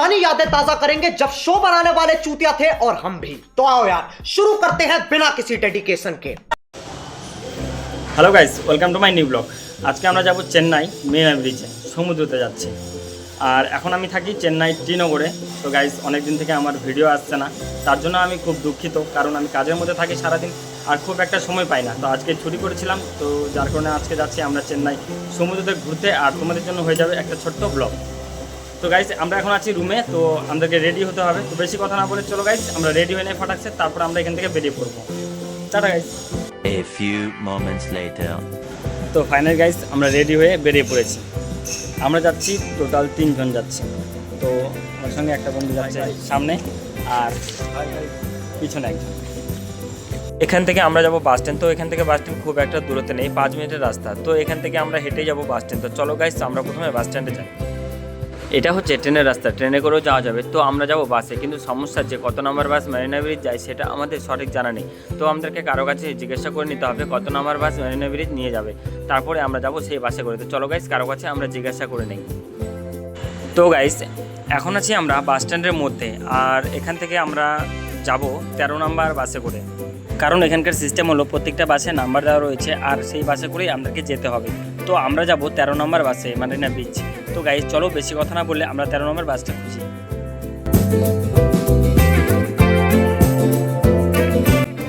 यादें ताजा करेंगे जब शो बनाने वाले चूतिया थे और हम भी तो आओ यार शुरू करते हैं बिना किसी डेडिकेशन के hello guys welcome to my new blog আজকে আমরা যাব চেন্নাই মেরিনা ব্রিজে সমুদ্রতে যাচ্ছি আর এখন আমি থাকি চেন্নাই টিনগরে তো গাইস অনেক দিন থেকে আমার ভিডিও আসছে না তার জন্য আমি খুব দুঃখিত কারণ আমি কাজের মধ্যে থাকি সারাদিন আর খুব একটা সময় পাই না তো আজকে ছুটি করেছিলাম তো যার কারণে আজকে যাচ্ছি আমরা চেন্নাই সমুদ্রতে ঘুরতে আর তোমাদের জন্য হয়ে যাবে একটা ছোট্ট ব্লগ তো গাইস আমরা এখন আছি রুমে তো আমাদেরকে রেডি হতে হবে। তো বেশি কথা না বলে চলো গাইস আমরা রেডি হয়ে নেই ফটাকছে তারপর আমরা এখান থেকে বেরিয়ে পড়ব। Tata guys A few moments later. তো ফাইনাল গাইস আমরা রেডি হয়ে বেরিয়ে পড়েছি। আমরা যাচ্ছি টোটাল তিনজন যাচ্ছি। তো আমার সঙ্গে একটা বন্ধু যাচ্ছে সামনে আর পিছনে একজন। এখান থেকে আমরা যাব বাস স্ট্যান্ড তো এখান থেকে বাস স্ট্যান্ড খুব একটা দূরত্বে নেই পাঁচ মিনিটের রাস্তা। তো এখান থেকে আমরা হেঁটে যাব বাস স্ট্যান্ড তো চলো গাইস আমরা প্রথমে বাস স্ট্যান্ডে যাই। এটা হচ্ছে ট্রেনের রাস্তা, ট্রেনে করেও যাওয়া যাবে। তো আমরা যাব বাসে, কিন্তু সমস্যা যে কত নম্বর বাস মেরিনা ব্রিজ যায় সেটা আমাদের সঠিক জানা নেই। তো আমাদেরকে কারও কাছে জিজ্ঞাসা করে নিতে হবে কত নম্বর বাস মেরিনা ব্রিজ নিয়ে যাবে। তারপরে আমরা যাব সেই বাসে করে। তো চলো গাইস কারও কাছে আমরা জিজ্ঞাসা করে নেই। তো গাইস এখন আছি আমরা বাস স্ট্যান্ডের মধ্যে, আর এখান থেকে আমরা যাব তেরো নম্বর বাসে করে। কারণ এখানকার সিস্টেম হলো প্রত্যেকটা বাসে নাম্বার দেওয়া রয়েছে, আর সেই বাসে করেই আমাদেরকে যেতে হবে। তো আমরা যাব তেরো নম্বর বাসে মারিনা বিচ তো গাইস চলো বেশি কথা না বললে আমরা তেরো নম্বর বাসটা খুঁজি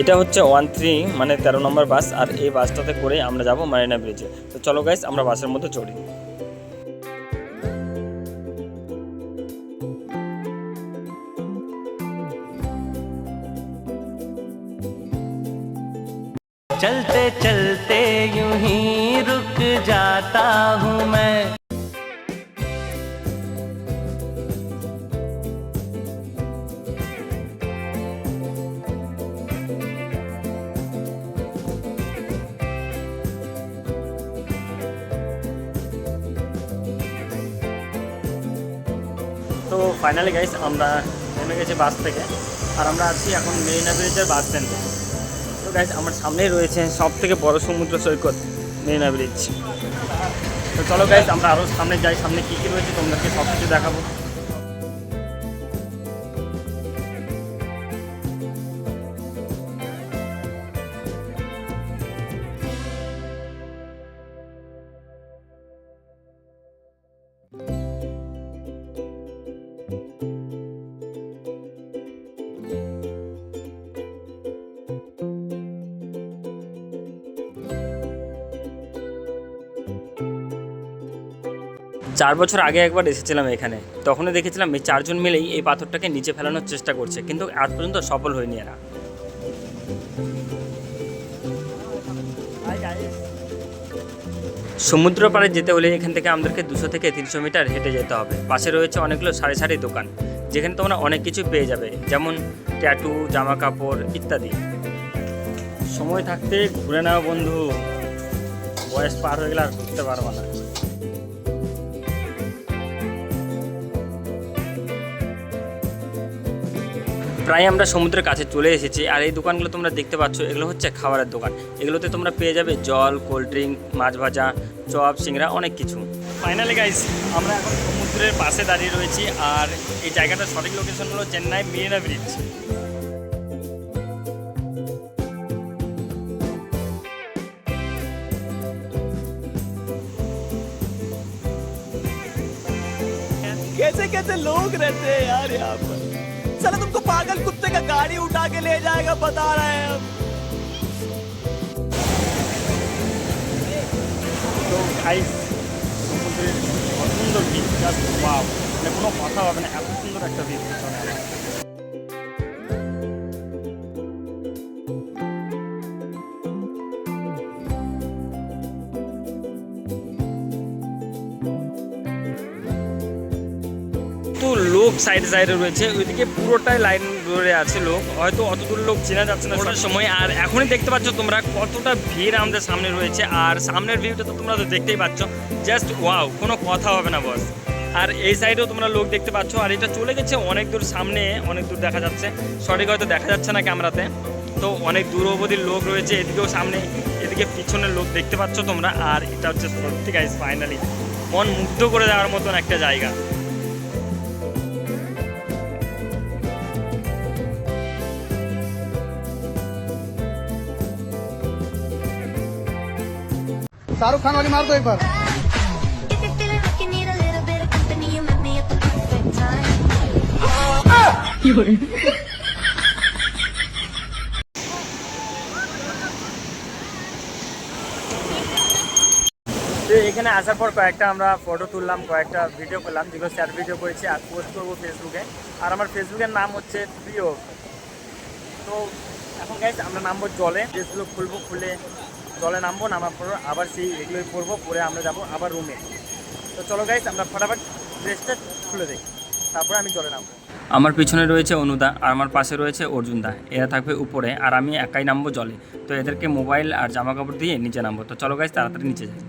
এটা হচ্ছে ওয়ান থ্রি মানে তেরো নম্বর বাস আর এই বাসটাতে করে আমরা যাব মারিনা ব্রিজে তো চলো গাইস আমরা বাসের মধ্যে চড়ি चलते चलते यूं ही रुक जाता हूँ मैं তো ফাইনালি গাইস আমরা নেমে গেছি বাস থেকে। আর আমরা আছি এখন মেরিনা ব্রিজের বাস স্ট্যান্ডে তো গাইস আমার সামনেই রয়েছে সব থেকে বড় সমুদ্র সৈকত মেরিনা ব্রিজ তো চলো গাইস আমরা আরও সামনে যাই, সামনে কী কী রয়েছে তোমাদেরকে সব কিছু দেখাবো। চার বছর আগে একবার এসেছিলাম এখানে। তখনই দেখেছিলাম এই চারজন মিলেই এই পাথরটাকে নিচে ফেলানোর চেষ্টা করছে, কিন্তু আজ পর্যন্ত সফল হয়নি এরা। সমুদ্র পাড়ে যেতে হলে এখান থেকে আমাদেরকে দুশো থেকে তিনশো মিটার হেঁটে যেতে হবে। পাশে রয়েছে অনেকগুলো সারি সারি দোকান, যেখানে তোমরা অনেক কিছু পেয়ে যাবে, যেমন ট্যাটু জামা কাপড় ইত্যাদি। সময় থাকতে ঘুরে নেওয়া বন্ধু। বয়স পার হয়ে গেলে আর ঘুরতে পারব না। প্রায় আমরা সমুদ্রের কাছে চলে এসেছি আর এই দোকানগুলো তোমরা দেখতে পাচ্ছ এগুলো হচ্ছে খাবারের দোকান এগুলোতে তোমরা পেয়ে যাবে জল কোল্ড ড্রিঙ্ক মাছ ভাজা চপ সিংড়া অনেক কিছু ফাইনালি গাইস আমরা এখন সমুদ্রের পাশে দাঁড়িয়ে রয়েছি আর এই জায়গাটার সঠিক লোকেশন হলো চেন্নাই মেরিনা ব্রিজ कैसे कैसे लोग रहते हैं यार यहाँ पर साला तुमको पागल कुत्ते का गाड़ी उठा के ले जाएगा बता रहे हैं हम তো গাইস সমুদ্রের কত সুন্দর ভিউ জাস্ট ওয়াও মানে কোনো কথা হবে না এত সুন্দর একটা ভিউ লোক সাইডে সাইডে রয়েছে। ওইদিকে পুরোটাই লাইন ধরে আছে লোক। হয়তো অত দূর লোক চেনা যাচ্ছে না ওটার সময় আর এখনই দেখতে পাচ্ছ তোমরা কতটা ভিড় আমাদের সামনে রয়েছে। আর সামনের ভিউটা তো তোমরা তো দেখতেই পাচ্ছ। জাস্ট ওয়াও কোনো কথা হবে না বস আর এই সাইডেও তোমরা লোক দেখতে পাচ্ছ। আর এটা চলে গেছে অনেক দূর সামনে। অনেক দূর দেখা যাচ্ছে। সঠিক হয়তো দেখা যাচ্ছে না ক্যামেরাতে তো। অনেক দূর অবধির লোক রয়েছে। এদিকেও সামনে এদিকে পিছনের লোক দেখতে পাচ্ছ তোমরা। আর এটা হচ্ছে সত্যি গাইজ ফাইনালি মন মুগ্ধ করে দেওয়ার মতন একটা জায়গা। शाहरुख खान वाली मार दो एक बार If you're feeling like you need a little bit of company, you met me at the perfect time. তো এখানে আসার পর কয়েকটা আমরা ফটো তুললাম কয়েকটা ভিডিও করলাম যেগুলো শেয়ার ভিডিও করেছি আর পোস্ট করবো ফেসবুকে আর আমার ফেসবুকের নাম হচ্ছে প্রিয় তো এখন গাইজ আমরা নামবো জলে ড্রেসগুলো খুলবো খুলে জলে নামবো, নামার পর আবার সেই এগুলোই পরবো, পরে আমরা যাব আবার রুমে তো চলো গাইস আমরা ফটাফট ড্রেসটা খুলে দিই তারপরে আমি জলে নামবো। আমার পিছনে রয়েছে অনুদা, আর আমার পাশে রয়েছে অর্জুনদা। এরা থাকবে উপরে, আর আমি একাই নামবো জলে। তো এদেরকে মোবাইল আর জামা কাপড় দিয়ে নিচে নামবো। তো চলো গাইস তাড়াতাড়ি নিচে যাই।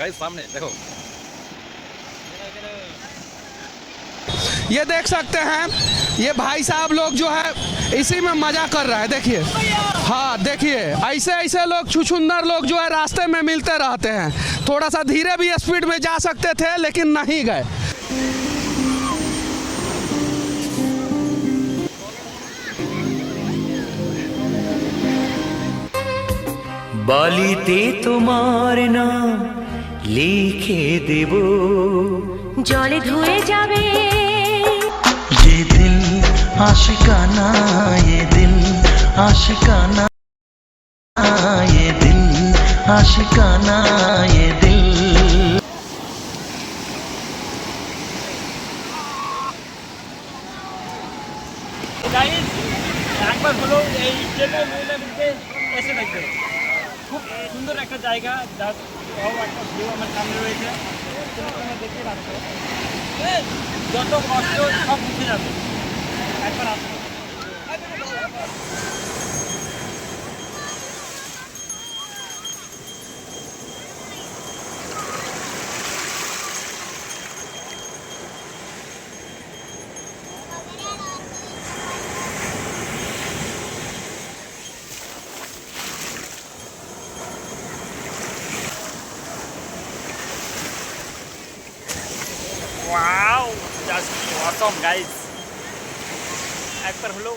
गाइस सामने देखो। ये देख सकते हैं ये भाई साहब लोग जो है इसी में मज़ा कर रहा है देखिए। हाँ देखिए ऐसे ऐसे लोग छुछुंदर लोग जो है रास्ते में मिलते रहते हैं। थोड़ा सा धीरे भी स्पीड में जा सकते थे लेकिन नहीं गए। बाली ते तो तुम्हारे नाम লিখে দেব জলে ধুয়ে যাবে ये दिल आशिकाना ये दिल आशिकाना ये दिल आशिकाना ये दिल গাইজ একবার হলো এই ট্রেনের মহিলাদেরকে এসে দেখবে খুব সুন্দর একটা জায়গা যার একটা ভিউ আমার সামনে রয়েছে। তুমি তোমরা দেখতে পাচ্ছ। এ, যত কষ্ট সব মুছে যাবে। একবার আসো ওয়াও জাস্ট অসম গাইস একবার হলো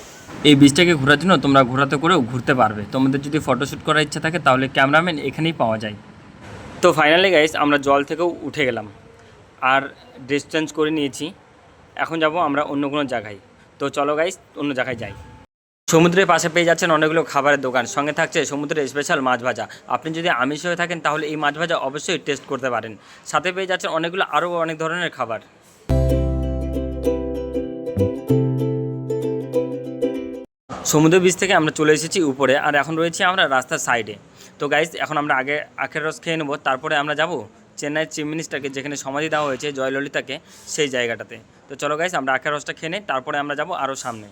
এই বীজটাকে ঘোরার জন্য তোমরা ঘোরাতে করেও ঘুরতে পারবে। তোমাদের যদি ফটোশ্যুট করার ইচ্ছা থাকে তাহলে ক্যামেরাম্যান এখানেই পাওয়া যায়। তো ফাইনালি গাইস আমরা জল থেকেও উঠে গেলাম। আর ড্রেস চেঞ্জ করে নিয়েছি। এখন যাব আমরা অন্য কোনো জায়গায়। তো চলো গাইস অন্য জায়গায় যাই। সমুদ্রের পাশে পেয়ে যাচ্ছেন অনেকগুলো খাবারের দোকান। সঙ্গে থাকছে সমুদ্রের স্পেশাল মাছ ভাজা। আপনি যদি আমিষ হয়ে থাকেন তাহলে এই মাছ ভাজা অবশ্যই টেস্ট করতে পারেন। সাথে পেয়ে যাচ্ছেন অনেকগুলো আরও অনেক ধরনের খাবার। সমুদ্র বীচ থেকে আমরা চলে এসেছি উপরে। আর এখন রয়েছি আমরা রাস্তার সাইডে তো গাইজ এখন আমরা আগে আখের রস খেয়ে নেব, তারপরে আমরা যাব চেন্নাইয়ের চিফ মিনিস্টারকে যেখানে সমাধি দেওয়া হয়েছে, জয়ললিতাকে, সেই জায়গাটাতে। তো চলো গাইজ আমরা আখের রসটা খেয়ে নিই, তারপরে আমরা যাব আরও সামনে।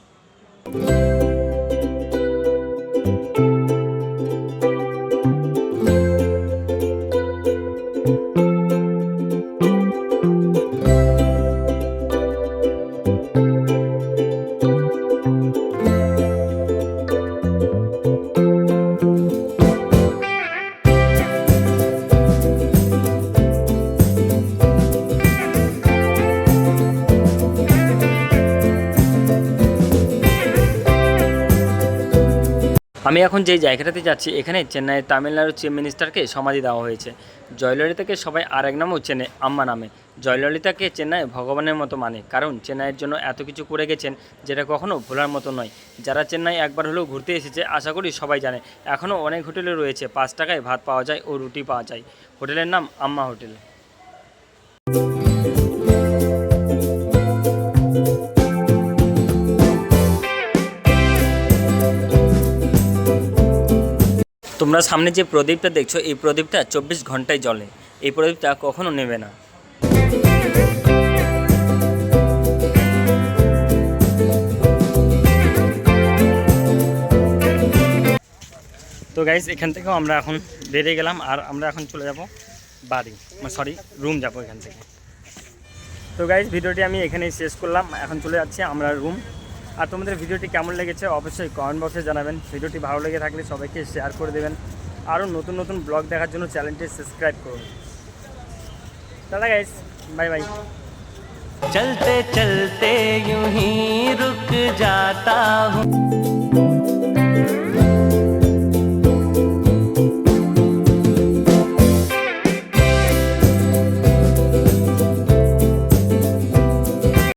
এখন যে জায়গাটাতে যাচ্ছি, এখানে চেন্নাইয়ের তামিলনাড়ুর চিফ মিনিস্টারকে সমাধি দেওয়া হয়েছে। জয়ললিতাকে সবাই আর এক নামেও চেনে আম্মা নামে। জয়ললিতাকে চেন্নাই ভগবানের মতো মানে কারণ চেন্নাইয়ের জন্য এত কিছু করে গেছেন যেটা কখনো ভোলার মতো নয়। যারা চেন্নাই একবার হলেও ঘুরতে এসেছে, আশা করি সবাই জানে এখনও অনেক হোটেলে রয়েছে, পাঁচ টাকায় ভাত পাওয়া যায় ও রুটি পাওয়া যায়। হোটেলের নাম আম্মা হোটেল। তোমরা সামনে যে প্রদীপটা দেখছ, এই প্রদীপটা চব্বিশ ঘন্টায় জ্বলে। এই প্রদীপটা কখনো নেবে না। তো গাইজ এখান থেকেও আমরা এখন বেরিয়ে গেলাম আর আমরা এখন চলে যাব বাড়ি। সরি রুম যাব এখান থেকে। তো তো গাইজ ভিডিওটি আমি এখানেই শেষ করলাম। এখন চলে যাচ্ছি আমরা রুম আর তোমাদের ভিডিওটি কেমন লেগেছে অবশ্যই কমেন্ট বক্সে জানাবেন ভিডিওটি ভালো লেগে থাকলে সবাইকে শেয়ার করে দেবেন আরও নতুন নতুন ব্লগ দেখার জন্য চ্যানেলটি সাবস্ক্রাইব করুন দাদা গাইজ বাই বাই चलते चलते यूं ही रुक जाता हूँ